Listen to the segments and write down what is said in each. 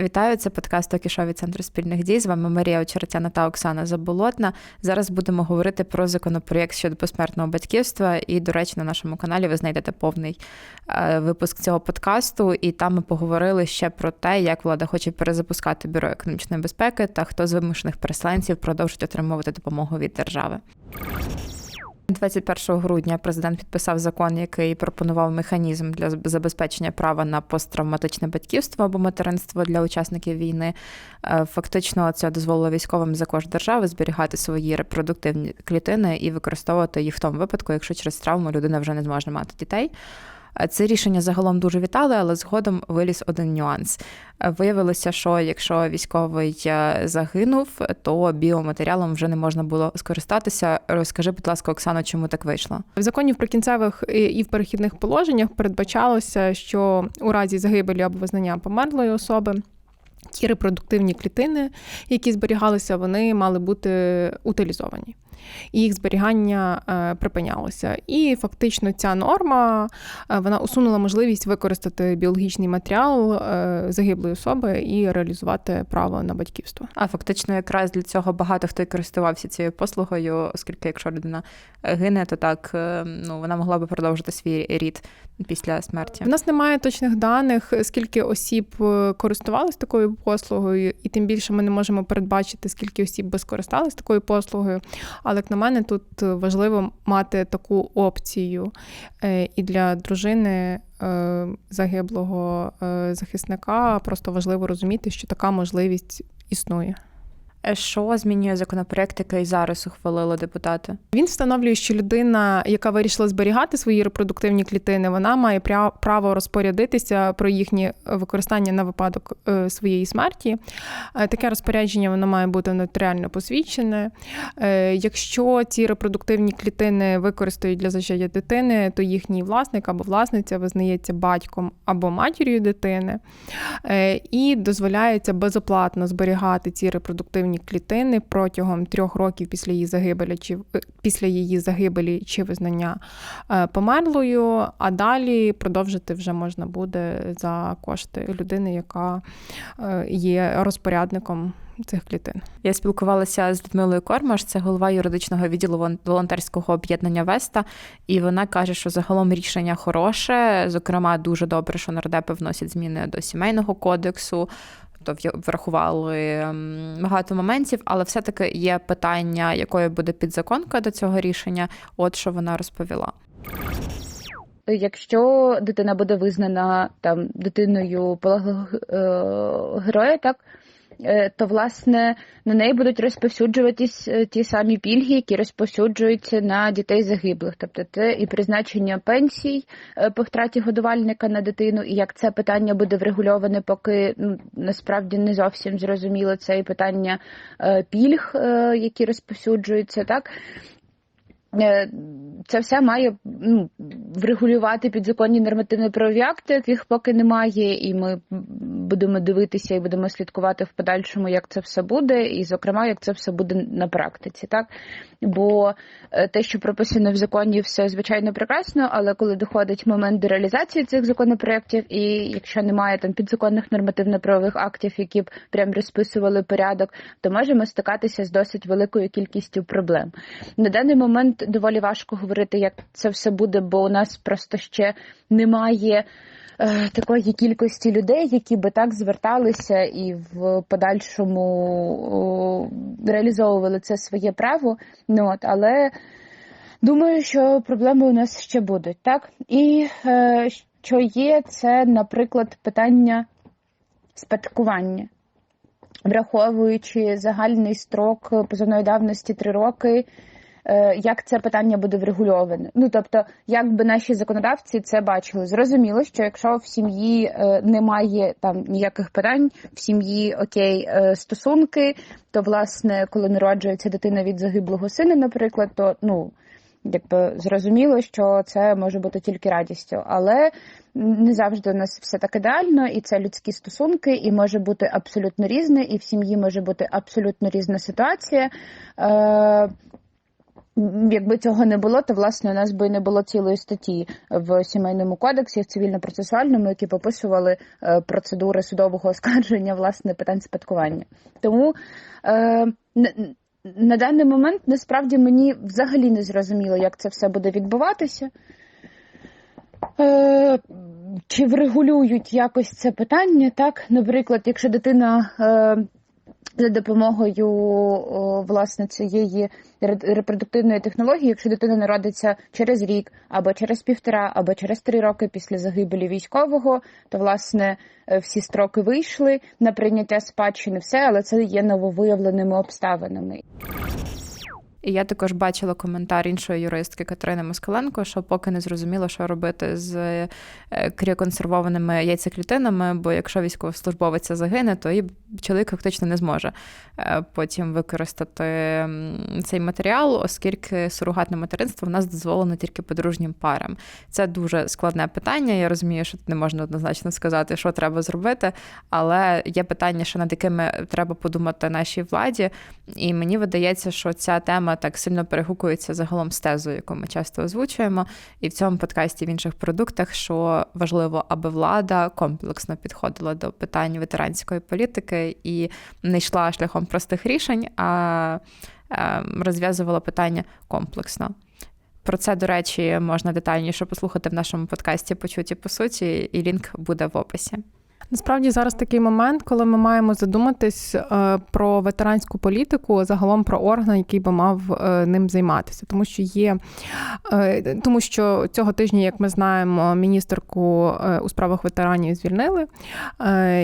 Вітаю, це подкаст Токішо від Центру спільних дій. З вами Марія Очеретяна та Оксана Заболотна. Зараз будемо говорити про законопроєкт щодо посмертного батьківства. І, до речі, на нашому каналі ви знайдете повний е, випуск цього подкасту. І там ми поговорили ще про те, як влада хоче перезапускати бюро економічної безпеки та хто з вимушених переселенців продовжить отримувати допомогу від держави. 21 грудня президент підписав закон, який пропонував механізм для забезпечення права на посттравматичне батьківство або материнство для учасників війни. Е, фактично, це дозволило військовим за кошт держави зберігати свої репродуктивні клітини і використовувати їх в тому випадку, якщо через травму людина вже не зможе мати дітей. Це рішення загалом дуже вітали, але згодом виліз один нюанс. Виявилося, що якщо військовий е, загинув, то біоматеріалом вже не можна було скористатися. Розкажи, будь ласка, Оксано, чому так вийшло? В законі в прикінцевих і в перехідних положеннях передбачалося, що у разі загибелі або визнання померлої особи. Ті репродуктивні клітини, які зберігалися, вони мали бути утилізовані і їх зберігання е, припинялося. І фактично ця норма е, вона усунула можливість використати біологічний матеріал е, загиблої особи і реалізувати право на батьківство. А фактично, якраз для цього багато хто й користувався цією послугою, оскільки якщо людина гине, то так ну вона могла би продовжити свій рід після смерті. У нас немає точних даних, скільки осіб користувалися такою послугою, і тим більше ми не можемо передбачити, скільки осіб би скористались такою послугою. Але але як на мене, тут важливо мати таку опцію е, і для дружини е, загиблого е, захисника просто важливо розуміти, що така можливість існує. Що змінює законопроект, який зараз ухвалили депутати? Він встановлює, що людина, яка вирішила зберігати свої репродуктивні клітини, вона має право розпорядитися про їхнє використання на випадок е, своєї смерті. Е, таке розпорядження воно має бути нотаріально посвідчене. Е, якщо ці репродуктивні клітини використають для зачаття дитини, то їхній власник або власниця визнається батьком або матір'ю дитини, і дозволяється безоплатно зберігати ці репродуктивні клітини клітини протягом трьох років після її загибелі чи е, після її загибелі чи визнання е, померлою, а далі продовжити вже можна буде за кошти людини, яка е, є розпорядником. Цих клітин я спілкувалася з Людмилою Кормаш, це голова юридичного відділу волонтерського об'єднання Веста, і вона каже, що загалом рішення хороше. Зокрема, дуже добре, що нардепи вносять зміни до сімейного кодексу тобто врахували багато моментів, але все-таки є питання, якою буде підзаконка до цього рішення. От що вона розповіла. Якщо дитина буде визнана там дитиною полеглого е, героя, так то власне на неї будуть розповсюджуватись е, ті самі пільги, які розповсюджуються на дітей загиблих, тобто це і призначення пенсій е, по втраті годувальника на дитину, і як це питання буде врегульоване, поки ну насправді не зовсім зрозуміло це і питання пільг, які розповсюджуються, так. Це все має ну, врегулювати підзаконні нормативні правові акти, яких поки немає, і ми будемо дивитися і будемо слідкувати в подальшому, як це все буде, і, зокрема, як це все буде на практиці. Так? Бо е, те, що прописано в законі, все звичайно прекрасно, але коли доходить момент до реалізації цих законопроєктів, і якщо немає там підзаконних нормативно-правових актів, які б прям розписували порядок, то можемо стикатися з досить великою кількістю проблем. На даний момент доволі важко говорити, як це все буде, бо у нас просто ще немає. Е, такої кількості людей, які би так зверталися і в подальшому реалізовували це своє право. Ну, от, Але думаю, що проблеми у нас ще будуть. так? І е, що є, це, наприклад, питання спадкування. Враховуючи загальний строк позовної давності три роки, як це питання буде врегульоване. Ну тобто, як би наші законодавці це бачили, зрозуміло, що якщо в сім'ї е, немає там ніяких питань, в сім'ї окей е, стосунки, то власне, коли народжується дитина від загиблого сина, наприклад, то ну. Якби зрозуміло, що це може бути тільки радістю, але не завжди у нас все так ідеально, і це людські стосунки, і може бути абсолютно різне, і в сім'ї може бути абсолютно різна ситуація. Е, якби цього не було, то власне у нас би не було цілої статті в сімейному кодексі, в цивільно-процесуальному, які пописували е, процедури судового оскарження власне питань спадкування. Тому е, на, даний момент насправді мені взагалі не зрозуміло, як це все буде відбуватися. Е, чи врегулюють якось це питання? Так, наприклад, якщо дитина е, за допомогою власне цієї ре- репродуктивної технології, якщо дитина народиться через рік, або через півтора, або через три роки після загибелі військового, то власне е, всі строки вийшли на прийняття спадщини, все, але це є нововиявленими обставинами. І я також бачила коментар іншої юристки Катерини Москаленко, що поки не зрозуміло, що робити з е, кріоконсервованими яйцеклітинами, бо якщо військовослужбовець загине, то і чоловік фактично не зможе е, потім використати цей матеріал, оскільки сурогатне материнство в нас дозволено тільки подружнім парам. Це дуже складне питання. Я розумію, що не можна однозначно сказати, що треба зробити, але є питання, що над якими треба подумати нашій владі. І мені видається, що ця тема так сильно перегукується загалом з тезою, яку ми часто озвучуємо, і в цьому подкасті в інших продуктах, що важливо, аби влада комплексно підходила до питань ветеранської політики і не йшла шляхом простих рішень, а е, розв'язувала питання комплексно. Про це, до речі, можна детальніше послухати в нашому подкасті Почуті по суті, і лінк буде в описі. Насправді зараз такий момент, коли ми маємо задуматись е, про ветеранську політику, загалом про орган, який би мав е, ним займатися, тому що є е, тому, що цього тижня, як ми знаємо, міністерку у справах ветеранів звільнили.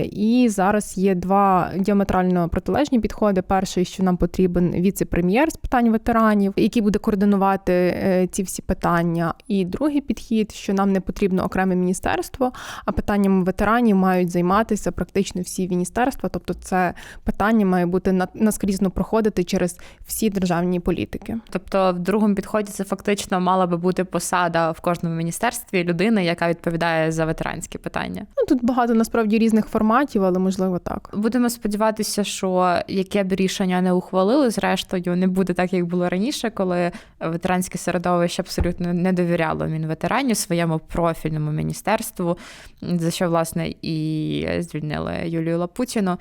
І зараз є два діаметрально протилежні підходи. Перший, що нам потрібен віце-прем'єр з питань ветеранів, який буде координувати ці всі питання. І другий підхід, що нам не потрібно окреме міністерство, а питанням ветеранів мають займатися практично всі міністерства. Тобто, це питання має бути на- наскрізно проходити через всі державні політики. Тобто, в другому підході це фактично мала би бути посада в кожному міністерстві людини, яка відповідає за ветеранські питання. Ну тут багато насправді різних форматів, але можливо так. Будемо сподіватися, що яке б рішення не ухвалили, зрештою не буде так, як було раніше, коли ветеранське середовище абсолютно не довіряло мінветеранів своєму профільному міністерству, за що власне і звільнили Юлію Лапутіну.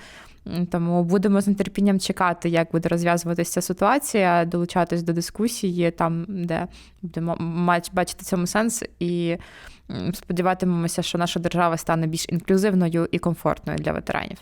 Тому будемо з нетерпінням чекати, як буде розв'язуватися ситуація, долучатись до дискусії, там, де будемо бачити цьому сенс, і сподіватимемося, що наша держава стане більш інклюзивною і комфортною для ветеранів.